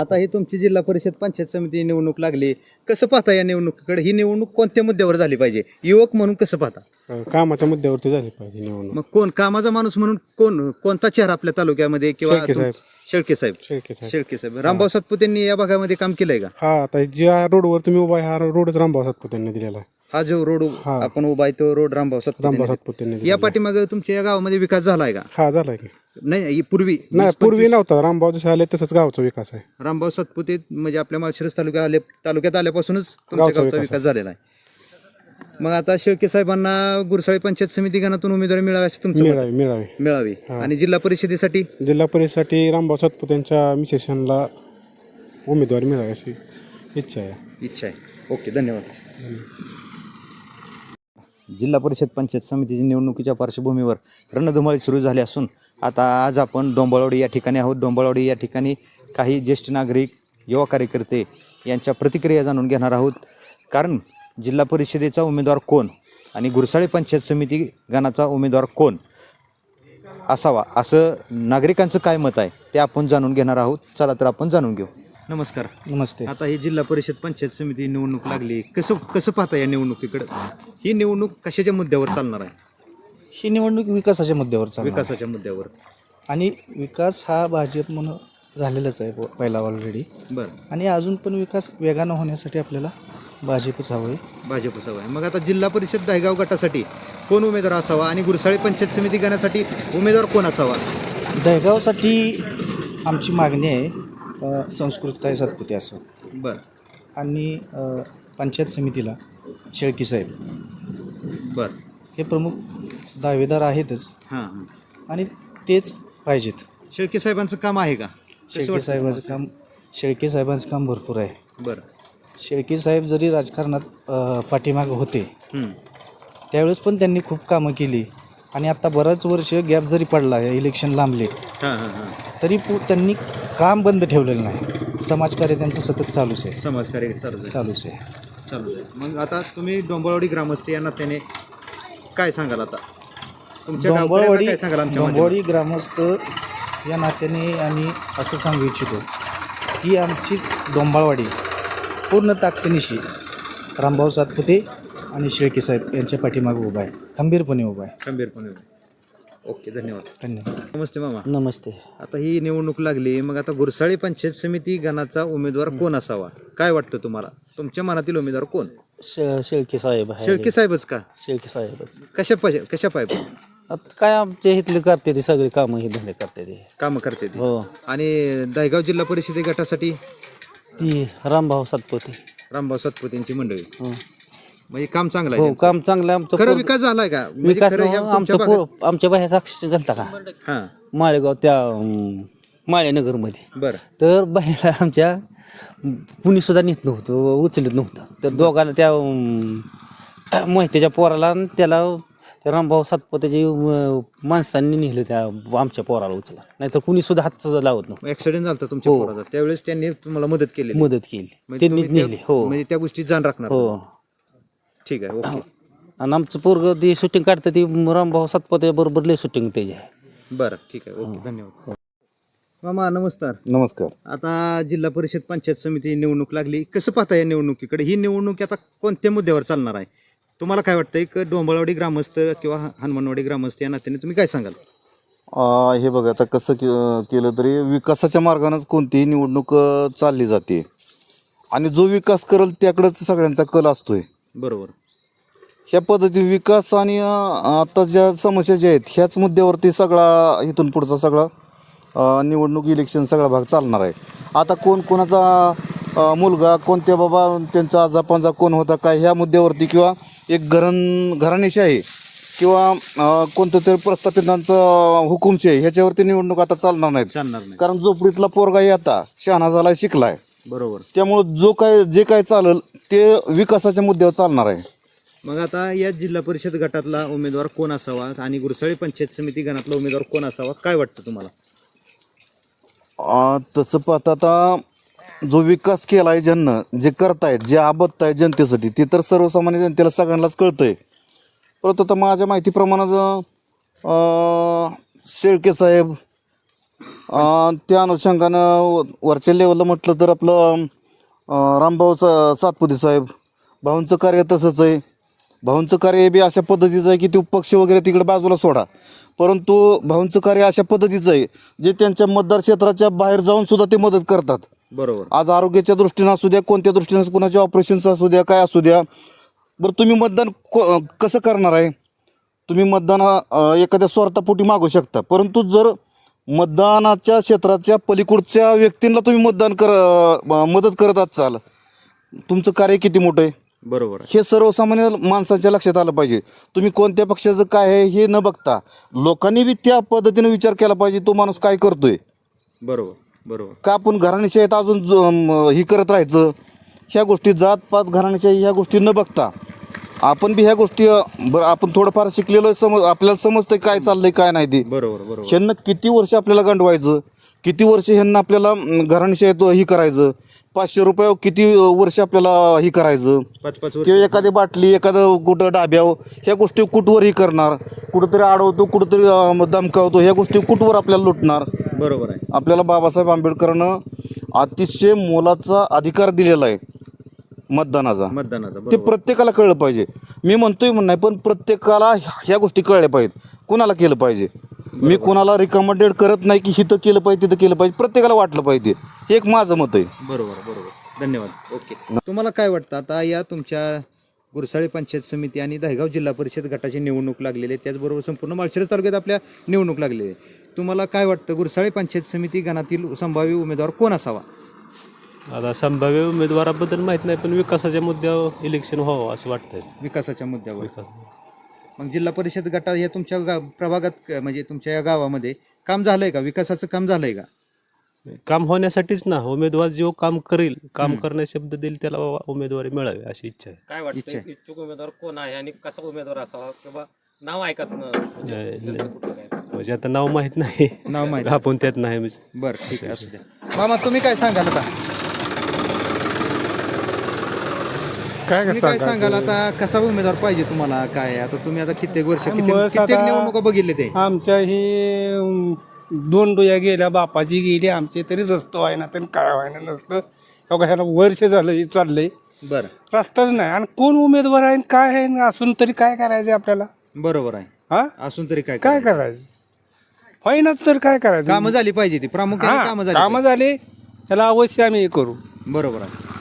आता ही तुमची जिल्हा परिषद पंचायत समिती निवडणूक लागली. कसं पाहता या निवडणुकीकडे? ही निवडणूक कोणत्या मुद्द्यावर झाली पाहिजे? युवक म्हणून कसं पाहता? अ, कामाच्या मुद्द्यावरती झाली पाहिजे निवडणूक. मग कोण? कामाचा माणूस म्हणून कोण? कोणता चेहरा आपल्या तालुक्यामध्ये किंवा शेळके तुम- साहेब. शेळके साहेब. शेळके साहेब. शेळके साहेब. रामभाऊ सातपुतेंनी या भागामध्ये काम केलंय का? हा आता ज्या रोडवर तुम्ही उभा आहे हा रोडच रामभाऊ सातपुते यांनी दिलेला आहे. हा जो रोड हा. आपण उभा आहे तो रोड रामभाऊ रामभाऊ सातपुते या दिलेला आहे. पाठीमागे तुमच्या या गावामध्ये विकास झालाय का? हा झालाय की. नाही ही पूर्वी नाही वीस पूर्वी नव्हता. रामभाऊ जसे आले तसंच गावचा विकास आहे. रामभाऊ सातपुते म्हणजे आपल्या माळशिरस तालुक्यात आले तालुक्यात आल्यापासूनच तुमच्या गावचा गावचा विकास विकास झालेला आहे. मग आता शेळके साहेबांना गुरसाळी पंचायत समिती गणातून उमेदवारी मिळावी असं तुमचं मत? मिळावी. मिळावी? मिळावी आणि जिल्हा परिषदेसाठी? जिल्हा परिषदेसाठी रामभाऊ सातपुते यांच्या मिसेशनला उमेदवारी मिळावी अशी इच्छा आहे. इच्छा आहे. ओके धन्यवाद. जिल्हा परिषद पंचायत समितीच्या निवडणुकीच्या पार्श्वभूमीवर रणधुमाळी सुरू झाली असून आता आज आपण डोंबाळवाडी या ठिकाणी आहोत. डोंबाळवाडी या ठिकाणी काही ज्येष्ठ नागरिक युवा कार्यकर्ते यांच्या प्रतिक्रिया जाणून घेणार आहोत. कारण जिल्हा परिषदेचा उमेदवार कोण आणि गुरसाळी पंचायत समिती गणाचा उमेदवार कोण असावा असं नागरिकांचं काय मत आहे ते आपण जाणून घेणार आहोत. चला तर आपण जाणून घेऊ. नमस्कार. नमस्ते. आता ही जिल्हा परिषद पंचायत समिती निवडणूक लागली. कसं कसं पाहता या निवडणुकीकडे? ही निवडणूक कशाच्या मुद्द्यावर चालणार आहे? ही निवडणूक विकासाच्या मुद्द्यावर चालू विकासाच्या मुद्द्यावर. आणि विकास हा भाजप म्हणून झालेलाच आहे प- पहिला ऑलरेडी बरं. आणि अजून पण विकास वेगानं होण्यासाठी आपल्याला भाजपच हवं आहे. भाजपचा आहे. मग आता जिल्हा परिषद दहेगाव गटासाठी कोण उमेदवार असावा आणि गुरसाळी पंचायत समिती गणासाठी उमेदवार कोण असावा? दहगावसाठी आमची मागणी आहे संस्कृतताई सातपुते असं. बरं. आणि अ, पंचायत समितीला शेळकी साहेब. बरं. हे प्रमुख दावेदार आहेतच. हां हां. आणि तेच पाहिजेत. शेळके साहेबांचं काम आहे का? कसं शेळके वाटतं साहेबांचं काम शेळके साहेबांचं काम भरपूर आहे? बरं. शेळके साहेब जरी राजकारणात अ, पाठीमागं होते हं. त्यावेळेस पण त्यांनी खूप कामं केली. आणि आता बराच वर्ष गॅप जरी पडला इलेक्शन लांबले हां हां हां. तरी पु त्यांनी काम बंद ठेवलेलं नाही. समाजकार्य त्यांचं सतत चालूच आहे. समाजकार्य चालू आहे. चालूच आहे. चालू आहे. मग आता तुम्ही डोंबळवाडी ग्रामस्थ या नात्याने काय सांगाल आता? तुमच्या गावकऱ्यांना डोंबळवाडी काय सांगाल आमच्या डोंबळवाडी ग्रामस्थ या नात्याने आम्ही असं सांगू इच्छितो की आमची डोंबाळवाडी पूर्ण ताकदीनिशी रामभाऊ सातपुते आणि शेळके साहेब यांच्या पाठीमागे उभा आहे. खंबीरपणे उभा आहे. खंबीरपणे ओके धन्यवाद. धन्यवाद. नमस्ते मामा. नमस्ते. आता ही निवडणूक लागली मग आता गुरसाळी पंचायत समिती गणाचा उमेदवार कोण असावा? काय वाटतं तुम्हाला? तुमच्या मनातील उमेदवार कोण? शे शेळके साहेब आहे शेळके साहेबच का? शेळके साहेबच. कशा पाहिजे कशा पाहिजे आता काय आमच्या इथले करते ते सगळे कामं हे धंदे करते ते. कामं करते ते. हो. आणि दहेगाव जिल्हा परिषदे गटासाठी? ती रामभाऊ सातपुते. रामभाऊ सातपुतेंची मंडळी. हो. म्हणजे काम चांगलं हो आहे काम चांगलं आमचं खरं विकास झालाय का? म्हणजे विकास खरं या तुमच्या पोर आमच्या बाहेर साक्षी झालता का? हां. माळेगाव त्या अं, माळेनगरमध्ये. बरं. तर बाहेर आमच्या कुणी सुद्धा नेत नव्हतं उचलत नव्हतं. तर दोघांना त्या अं, मोहितेच्या पोराला आणि त्याला त्या रामभाऊ सातपुतेच्या अं, माणसांनी नेलं त्या आमच्या पोराला उचला नाहीतर कुणी सुद्धा हात सुद्धा लावत नव्हतं. ऍक्सिडेंट झाला तुमच्या हो. पोराचा. त्यावेळेस त्यांनी तुम्हाला मदत केली मदत केली. म्हणजे त्यांनीच तुम्ही त्या- नेली हो. म्हणजे त्या गोष्टी जाण राखणार. हो. ठीक आहे ओके. आणि आमचं पोरग ती शूटिंग काढतं ती रामभाऊ सातपुते बरोबर लय शूटिंग त्याची आहे. बरं ठीक आहे ओके धन्यवाद. मामा नमस्कार. नमस्कार. आता जिल्हा परिषद पंचायत समिती निवडणूक लागली. कसं पाहता या निवडणुकीकडे? ही निवडणूक आता कोणत्या मुद्द्यावर चालणार आहे? तुम्हाला काय वाटतं एक डोंबळवाडी ग्रामस्थ किंवा हनुमानवाडी ग्रामस्थ या नात्याने तुम्ही काय सांगाल? आ, हे बघा आता कसं के केलं तरी विकासाच्या मार्गानेच कोणतीही निवडणूक अ, चालली जाते. आणि जो विकास करेल त्याकडेच सगळ्यांचा कल असतोय. बरोबर. ह्या पद्धती विकास आणि आता ज्या समस्या ज्या आहेत ह्याच मुद्द्यावरती सगळा इथून पुढचा सगळा अ, निवडणूक इलेक्शन सगळा भाग चालणार आहे. आता कोण कोणाचा अ, मुलगा कोणत्या बाबा त्यांचा आजा पंजा कोण होता काय ह्या मुद्द्यावरती किंवा एक घरण घराणेशाही किंवा अ, कोणतं तरी प्रस्थापितांचं हुकुमशाही ह्याच्यावरती निवडणूक आता चालणार नाहीत. चालणार नाही. कारण झोपडीतला पोरगाही आता शहाणा झालाय शिकलाय. बरोबर. त्यामुळं जो काय जे काय चालेल ते विकासाच्या मुद्द्यावर चालणार आहे. मग आता या जिल्हा परिषद गटातला उमेदवार कोण असावा आणि गुरसाळी पंचायत समिती गणातला उमेदवार कोण असावा काय वाटतं तुम्हाला? आ, तसं पाहता आता जो विकास केला आहे ज्यांना जे करतायत जे आबदत आहे जनतेसाठी ते तर सर्वसामान्य जनतेला सगळ्यांनाच कळतंय. परंतु आता माझ्या माहितीप्रमाणे शेळके साहेब अं, त्या अनुषंगानं व- वरच्या लेवलला म्हटलं तर आपलं अं, रामभाऊ सा सातपुते साहेब भाऊंचं कार्य तसंच आहे. भाऊंचं कार्य बी अशा पद्धतीचं आहे की ते पक्ष वगैरे तिकडे बाजूला सोडा. परंतु भाऊंचं कार्य अशा पद्धतीचं आहे जे त्यांच्या मतदार क्षेत्राच्या बाहेर जाऊन सुद्धा ते मदत करतात. बरोबर. आज आरोग्याच्या दृष्टीनं असू द्या कोणत्या दृष्टीनं कुणाचे ऑपरेशन्स असू द्या काय असू द्या बरं तुम्ही मतदान को कसं करणार आहे? तुम्ही मतदान अं, एखाद्या स्वार्थापोटी मागू शकता. परंतु जर मतदानाच्या क्षेत्राच्या पलीकडच्या व्यक्तींना तुम्ही मतदान कर अं, मदत करत असाल तुमचं कार्य किती मोठं आहे? बरोबर हे सर्वसामान्य माणसाच्या लक्षात आलं पाहिजे. तुम्ही कोणत्या पक्षाचं काय आहे हे न बघता लोकांनी बी त्या पद्धतीने विचार केला पाहिजे तो माणूस काय करतोय? बरोबर बरोबर. का आपण घराणेशाहीत अजून ज- म, ही करत राहायचं? ह्या गोष्टी जातपात घराणेशाही ह्या गोष्टी न बघता आपण बी ह्या गोष्टी अ, बरं आपण थोडंफार शिकलेलो आहे, समज आपल्याला समजतंय काय चाललंय काय नाही ते. बरोबर बरोबर. ह्यांना किती वर्ष आपल्याला गंडवायचं? किती वर्ष ह्यांना आपल्याला म, घराणेशाहीत ही करायचं? पाचशे रुपये किती वर्ष आपल्याला ही करायचं? पाच पाच वर्ष. किंवा एखादी बाटली एखादं कुठं डाब्यावर ह्या गोष्टी कुठवरही करणार? कुठंतरी अडवतो कुठंतरी अ, धमकावतो ह्या गोष्टी कुठवर आपल्याला लुटणार? बरोबर आहे. आपल्याला बाबासाहेब आंबेडकरांनं अतिशय मोलाचा अधिकार दिलेला आहे. मतदानाचा. मतदानाचा ते बरोबर. प्रत्येकाला कळलं पाहिजे. मी म्हणतोय म्हणून नाही पण प्रत्येकाला ह्या गोष्टी कळल्या पाहिजेत. कुणाला केलं पाहिजे? मी कुणाला रिकमेंडेड करत नाही की हिथं केलं पाहिजे तिथं केलं पाहिजे. प्रत्येकाला वाटलं पाहिजे. हे एक माझं मत आहे. बरोबर बरोबर. धन्यवाद. ओके. तुम्हाला काय वाटतं? आता या तुमच्या गुरसाळी पंचायत समिती आणि दहेगाव जिल्हा परिषद गटाची निवडणूक लागलेली आहे. त्याचबरोबर संपूर्ण माळशिरस तालुक्यात आपल्या निवडणूक लागलेली आहे. तुम्हाला काय वाटतं? गुरसाळी पंचायत समिती गणातील संभाव्य उमेदवार कोण असावा? आता संभाव्य उमेदवाराबद्दल माहीत नाही पण विकासाच्या मुद्द्यावर इलेक्शन व्हावं असं वाटतंय. विकासाच्या मुद्द्यावर. मग जिल्हा परिषद गटा या तुमच्या गा प्रभागात क- म्हणजे तुमच्या या गावामध्ये काम झालंय का? विकासाचं काम झालंय का? काम होण्यासाठीच ना उमेदवार जो काम करेल काम करण्यास शब्द देईल त्याला उमेदवारी मिळावी अशी इच्छा आहे. काय इच्छा वाटतं आहे. इच्छुक उमेदवार कोण आहे आणि कसा उमेदवार असावा किंवा नाव ऐकत न नाही, त्यांचं कुठलं काय? म्हणजे आता नाव माहीत नाही. नाव माहिती आपण त्यात नाही. म्हणजे बरं ठीक आहे असू द्या. मामा तुम्ही काय सांगाल आता? काय तुम्ही काय सांगाल? आता कसा उमेदवार पाहिजे तुम्हाला? काय आता तुम्ही आता कित्येक वर्ष किती बस कित्येक निवडणुका बघितले ते. आमच्या ही अं, दोन डोया गेल्या बापाची गेली आमचे तरी रस्तो आहे ना तरी काय व्हायना नसतं ह्याला वर्ष झालं हे चाललंय. बरं. रस्ताच नाही. आणि कोण उमेदवार आहे आणि काय आहे? आणि असून तरी काय करायचं आपल्याला? बरोबर आहे. हा? असून तरी काय काय करायचं? होईनाच तर काय करायचं? कामं झाली पाहिजे ती. प्रामुख्याने कामं झाली कामं झाले ह्याला अवश्य आम्ही हे करू. पाहिजे. बरोबर आहे.